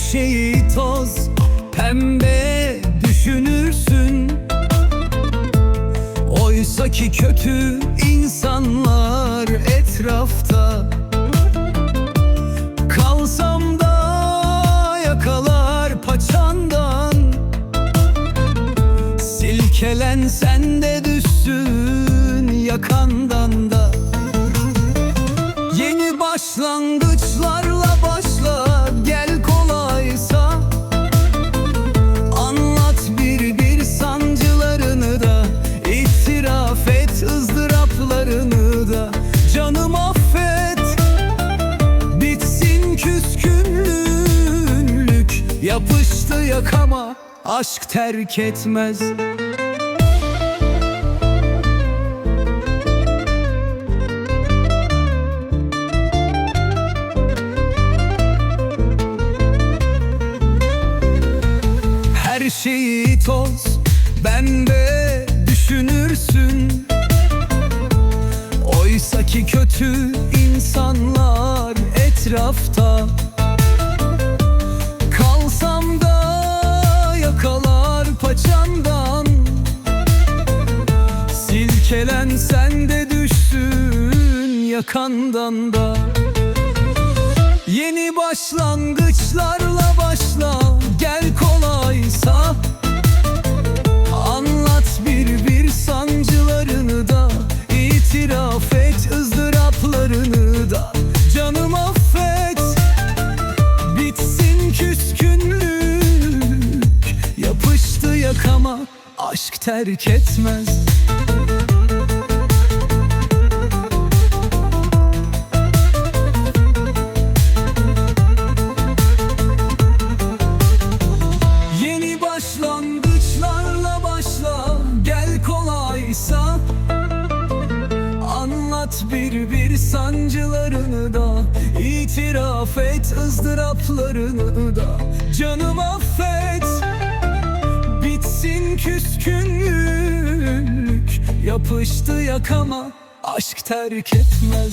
şeyi toz Pembe düşünürsün. Oysa ki kötü insanlar etrafta. Kalsam da yakalar paçandan. Silkelensen de düşsün yakandan da. Yapıştı yakama Aşk terk etmez. Her şeyi toz bende düşünürsün. Oysa ki kötü insanlar etrafta Silkelensen de düşsün yakandan da. Yeni başlangıçlarla başla gel kolaysa. Anlat bir bir sancılarını da itiraf et ızdıraplarını da. Canım affet bitsin küskünlük. Yapıştı yakama aşk terk etmez bir sancılarını da itiraf et ızdıraplarını da. Canım affet Bitsin küskünlük. Yapıştı yakama Aşk terk etmez